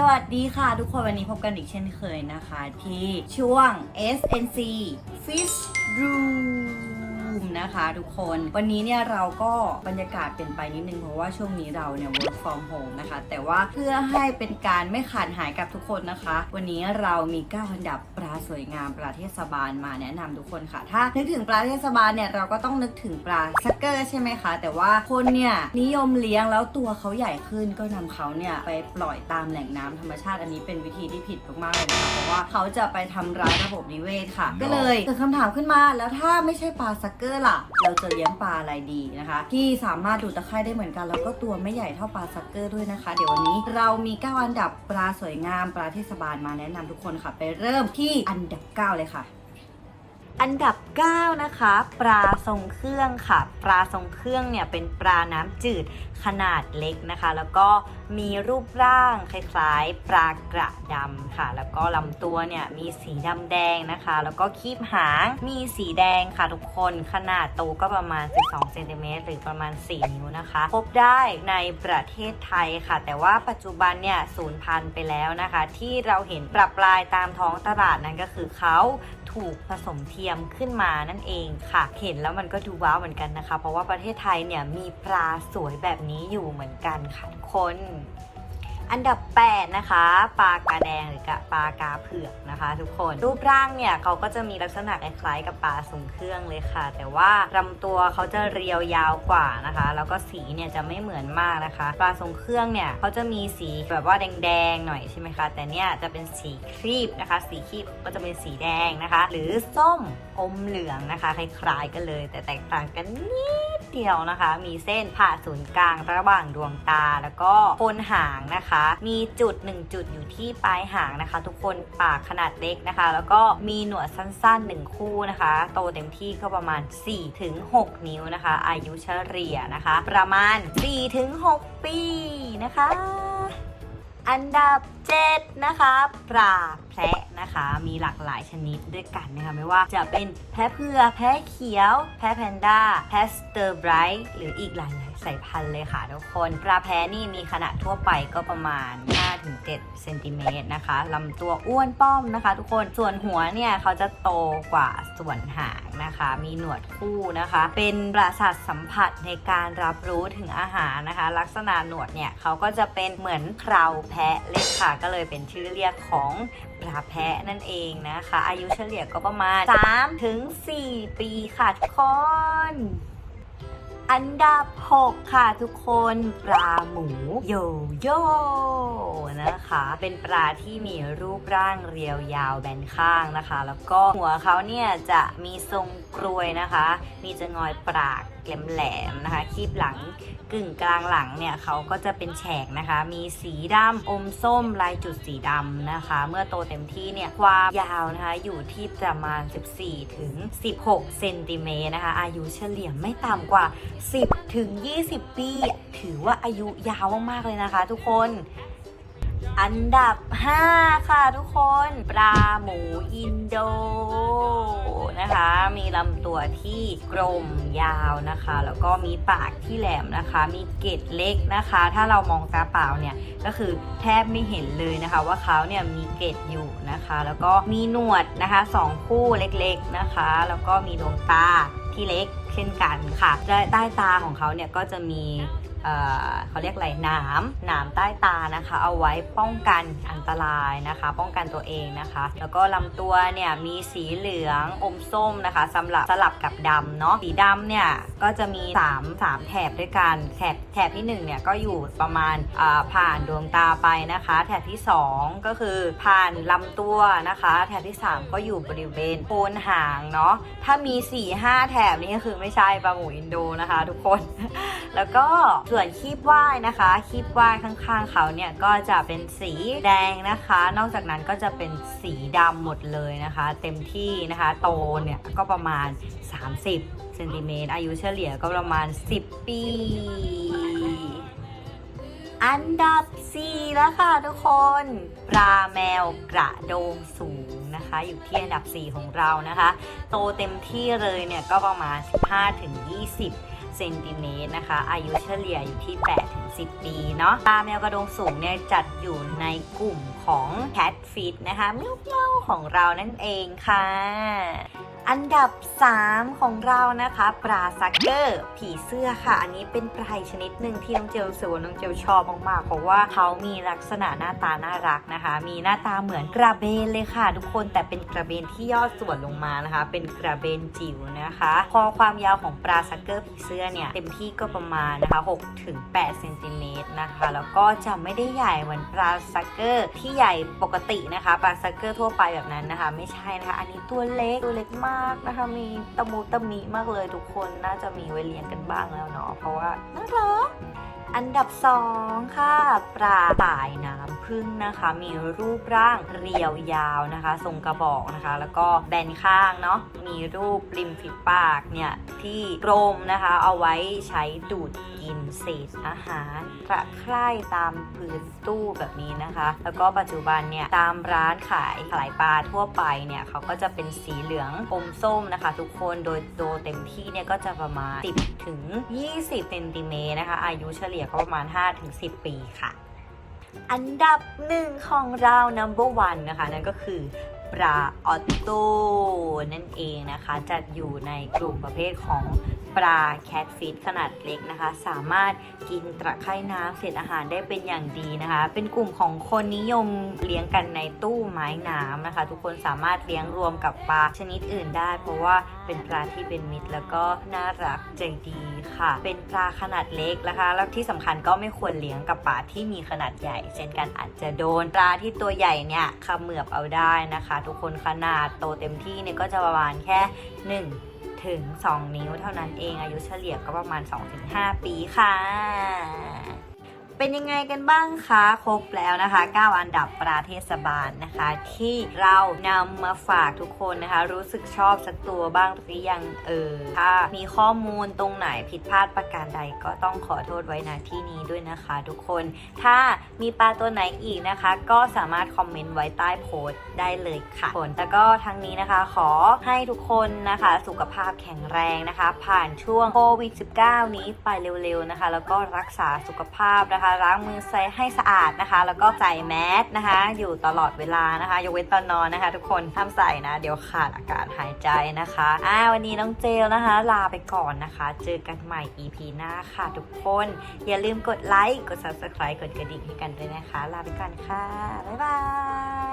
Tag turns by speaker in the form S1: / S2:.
S1: สวัสดีค่ะทุกคนวันนี้พบกันอีกเช่นเคยนะคะ ที่ช่วง SNC Fish Room นะคะทุกคน วันนี้เนี่ยเราก็บรรยากาศเป็นไปนิดนึงเพราะว่าช่วงนี้เราเนี่ย work from home นะคะ แต่ว่าเพื่อให้เป็นการไม่ขาดหายกับทุกคนนะคะ วันนี้เรามี9อันดับปลาสวยงามปลาเทศบาลมาแนะนำทุกคนค่ะ ถ้านึกถึงปลาเทศบาลเนี่ยเราก็ต้องนึกถึงปลาซักเกอร์ใช่ไหมคะ แต่ว่าคนเนี่ยนิยมเลี้ยงแล้วตัวเขาใหญ่ขึ้นก็นำเขาเนี่ยไปปล่อยตามแหล่งน้ำธรรมชาติอันนี้เป็นวิธีที่ผิดมากๆเลยนะคะเพราะว่าเขาจะไปทำร้ายระบบนิเวศค่ะ ก็เลยเกิดคำถามขึ้นมาแล้วถ้าไม่ใช่ปลาซักเกอร์ล่ะ เราจะเลี้ยงปลาอะไรดีนะคะ ที่สามารถดูดตะไคร่ได้เหมือนกัน แล้วก็ตัวไม่ใหญ่เท่าปลาซักเกอร์ด้วยนะคะ เดี๋ยววันนี้เรามี 9 อันดับปลาสวยงามปลาเทศบาลมาแนะนำทุกคนค่ะ ไปเริ่มที่อันดับ 9 เลยค่ะอันดับ 9 นะคะ ปลาทรงเครื่องค่ะ ปลาทรงเครื่องเนี่ยเป็นปลาน้ำจืดขนาดเล็กนะคะ แล้วก็ มีรูปร่างคล้ายๆปลากระดำค่ะ แล้วก็ลำตัวเนี่ยมีสีดำแดงนะคะ แล้วก็คีบหางมีสีแดงค่ะทุกคนขนาดโตวก็ประมาณ 12เซนติเมตรหรือประมาณ 4 นิ้วนะคะพบได้ในประเทศไทยค่ะ แต่ว่าปัจจุบันเนี่ยสูญพันธุ์ไปแล้วนะคะ ที่เราเห็นปรับลายตามท้องตลาดนั้นก็คือเขาถูกผสมเทียมขึ้นมานั่นเองค่ะ เห็นแล้วมันก็ดูว้าวเหมือนกันนะคะ เพราะว่าประเทศไทยเนี่ยมีปลาสวยแบบนี้อยู่เหมือนกันค่ะ คน อันดับ 8 นะคะ ปลากาแดงหรือกะปลากาเผือกนะคะ ทุกคน รูปร่างเนี่ยเขาก็จะมีลักษณะคล้ายๆกับปลาทรงเครื่องเลยค่ะ แต่ว่าลำตัวเขาจะเรียวยาวกว่านะคะ แล้วก็สีเนี่ยจะไม่เหมือนมากนะคะ ปลาทรงเครื่องเนี่ยเขาจะมีสีแบบว่าแดงๆหน่อยใช่ไหมคะ แต่เนี่ยจะเป็นสีครีบนะคะ สีครีบก็จะเป็นสีแดงนะคะ หรือส้มอมเหลืองนะคะ คล้ายๆกันเลย แต่แตกต่างกันนิด เดียวนะคะ มีเส้นผ่าศูนย์กลางระหว่างดวงตา แล้วก็โคนหางนะคะ มีจุด 1 จุดอยู่ที่ปลายหางนะคะ ทุกคนปากขนาดเล็กนะคะ แล้วก็มีหนวดสั้นๆ 1 คู่นะคะ โตเต็มที่ก็ประมาณ 4-6 นิ้วนะคะ อายุเฉลี่ยนะคะ ประมาณ 4-6 ปีนะคะ อันดับ7นะคะปลาแพะนะคะ มีหลากหลายชนิดด้วยกันนะคะ ไม่ว่าจะเป็นแพะเผือกแพะเขียว แพะแพนด้า แพะสเตอร์ไบรท์หรืออีกหลายๆ สายพันธุ์เลยค่ะทุกคนปลาแพะนี่มีขนาดทั่วไปก็ประมาณ 5-7เซนติเมตรนะคะลำตัวอ้วนป้อมนะคะ ทุกคนส่วนหัวเนี่ยเขาจะโตกว่าส่วนหางนะคะ มีหนวดคู่นะคะ เป็นประสาทสัมผัสในการรับรู้ถึงอาหารนะคะ ลักษณะหนวดเนี่ยเขาก็จะเป็นเหมือนเคราแพะเล็กค่ะ ก็เลยเป็นชื่อเรียกของปลาแพะนั่นเองนะคะ อายุเฉลี่ยก็ประมาณ 3-4 ปีค่ะทุกคน อันดับ 6 ค่ะทุกคนปลาหมูโยโย่นะคะ เป็นปลาที่มีรูปร่างเรียวยาวแบนข้างนะคะ แล้วก็หัวเขาเนี่ยจะมีทรงกรวยนะคะ มีจะงอยปากแหลมๆนะคะ คีบหลัง กึ่งกลางหลังเนี่ยเขาก็จะเป็นแฉกนะคะ มีสีดำอมส้มลายจุดสีดำนะคะ เมื่อโตเต็มที่เนี่ยความยาวนะคะอยู่ที่ประมาณ 14 ถึง 16 เซนติเมตรนะคะ อายุเฉลี่ยไม่ต่ำกว่า 10 ถึง 20 ปี ถือว่าอายุยาวมากๆเลยนะคะทุกคน อันดับ 5 ค่ะทุกคนปลาหมูอินโดนะคะ มีลำตัวที่กลมยาวนะคะ แล้วก็มีปากที่แหลมนะคะ มีเกล็ดเล็กนะคะ ถ้าเรามองตาเปล่าเนี่ยก็คือแทบไม่เห็นเลยนะคะ ว่าเขาเนี่ยมีเกล็ดอยู่นะคะ แล้วก็มีหนวดนะคะสองคู่เล็กๆนะคะ แล้วก็มีดวงตาที่เล็กเช่นกันค่ะและใต้ตาของเขาเนี่ยก็จะมี เขาเรียกอะไรหนามหนามใต้ตานะคะ เอาไว้ป้องกันอันตรายนะคะ ป้องกันตัวเองนะคะ แล้วก็ลำตัวเนี่ยมีสีเหลืองอมส้มนะคะสำหรับสลับกับดำเนาะสีดำเนี่ยก็จะมี3 3แถบด้วยกันแถบแถบที่1เนี่ยก็อยู่ประมาณผ่านดวงตาไปนะคะ แถบที่ 2 ก็คือผ่านลำตัวนะคะ แถบที่ 3 ก็อยู่บริเวณโคนหางเนาะถ้ามี 4-5 แถบนี่ก็คือไม่ใช่ปลาหมูอินโดนะคะ ทุกคน แล้วก็ส่วนคีบว่ายนะคะคีบว่ายข้างๆเขาเนี่ยก็จะเป็นสีแดงนะคะ นอกจากนั้นก็จะเป็นสีดำหมดเลยนะคะ เต็มที่นะคะโตเนี่ยก็ประมาณ 30เซนติเมตรอายุเฉลี่ยก็ประมาณ 10 ปี อันดับ 4 แล้วค่ะทุกคนปลาแมวกระโดงสูงนะคะ อยู่ที่อันดับ 4 ของเรานะคะ โตเต็มที่เลยเนี่ยก็ประมาณ 15-20 เซนติเมตรนะคะ อายุเฉลี่ยอยู่ที่8ถึง10 ปีเนาะปลาแมวกระดงสูงเนี่ยจัดอยู่ในกลุ่มของแคทฟิตนะคะเมียวเมียวของเรานั่นเองค่ะ อันดับ 3 ของเรานะคะ ปลาซักเกอร์ ผีเสื้อค่ะ อันนี้เป็นปลาชนิดหนึ่งที่น้องเจลสว่าน้องเจลชอบมากๆ เพราะว่าเขามีลักษณะหน้าตาน่ารักนะคะ มีหน้าตาเหมือนกระเบนเลยค่ะ ทุกคนแต่เป็นกระเบนที่ย่อส่วนลงมานะคะ เป็นกระเบนจิ๋วนะคะพอความยาวของปลาซักเกอร์ผีเสื้อเนี่ยเต็มที่ก็ประมาณนะคะ6ถึง8เซนติเมตรนะคะ แล้วก็จะไม่ได้ใหญ่เหมือนปลาซักเกอร์ที่ใหญ่ปกตินะคะ ปลาซักเกอร์ทั่วไปแบบนั้นนะคะ ไม่ใช่นะคะ อันนี้ตัวเล็กตัวเล็กมากนะคะ มีตะมูตะมิมากเลยทุกคน น่าจะมีไว้เลี้ยงกันบ้างแล้วเนาะ เพราะว่าน่ารัก อันดับ 2 ค่ะ ปลาสายน้ำพึ่งนะคะ มีรูปร่างเรียวยาวนะคะ ทรงกระบอกนะคะ แล้วก็แบนข้างเนาะมีรูปริมฝีปากเนี่ยที่กลมนะคะ เอาไว้ใช้ดูดกินเศษอาหารกระไคร่ตามพื้นตู้แบบนี้นะคะ แล้วก็ปัจจุบันเนี่ยตามร้านขายขายปลาทั่วไปเนี่ยเขาก็จะเป็นสีเหลืองอมส้มนะคะ ทุกคนโดยโดเต็มที่เนี่ยก็จะประมาณ 10ถึง20เซนติเมตรนะคะ อายุเฉลี่ยก็ประมาณ5ถึง10 ปีค่ะ อันดับหนึ่งของเรา number one นะคะ นั่นก็คือ ปลาออตโต้นั่นเองนะคะ จัดอยู่ในกลุ่มประเภทของปลาแคทฟิชขนาดเล็กนะคะ สามารถกินตะไคร่น้ำเศษอาหารได้เป็นอย่างดีนะคะ เป็นกลุ่มของคนนิยมเลี้ยงกันในตู้ไม้น้ำนะคะ ทุกคนสามารถเลี้ยงรวมกับปลาชนิดอื่นได้ เพราะว่าเป็นปลาที่เป็นมิตรแล้วก็น่ารักใจดีค่ะ เป็นปลาขนาดเล็กนะคะ แล้วที่สำคัญก็ไม่ควรเลี้ยงกับปลาที่มีขนาดใหญ่ เช่นกันอาจจะโดนปลาที่ตัวใหญ่เนี่ยขมือบเอาได้นะคะทุกคนขนาดโตเต็มที่เนี่ยก็จะประมาณแค่ 1 ถึง 2 นิ้วเท่านั้นเองอายุเฉลี่ยก็ประมาณ 2-5 ปีค่ะเป็นยังไงกันบ้างคะ ครบแล้วนะคะ 9 อันดับประเทศบาลนะคะ ที่เรานำมาฝากทุกคนนะคะ รู้สึกชอบสักตัวบ้างหรือยังเออถ้ามีข้อมูลตรงไหนผิดพลาดประการใดก็ต้องขอโทษไว้ณที่นี้ด้วยนะคะ ทุกคนถ้า มีปลาตัวไหนอีกนะคะ ก็สามารถคอมเมนต์ไว้ใต้โพสต์ได้เลยค่ะผลแต่ก็ทั้งนี้นะคะ ขอให้ทุกคนนะคะ สุขภาพแข็งแรงนะคะ ผ่านช่วงโควิด -19 นี้ไปเร็วๆนะคะ แล้วก็รักษาสุขภาพนะคะล้างมือใส่ให้สะอาดนะคะ แล้วก็ใส่แมสนะคะ อยู่ตลอดเวลานะคะยกเว้นตอนนอนนะคะ ทุกคนห้ามใส่นะ เดี๋ยวขาดอากาศหายใจนะคะอ่าวันนี้น้องเจลนะคะ ลาไปก่อนนะคะ เจอกันใหม่ EP หน้าค่ะ ทุกคน อย่าลืมกดไลค์กด subscribe กดกระดิ่งให้กันกันด้วยนะคะ ลาไปก่อนค่ะ บ๊ายบาย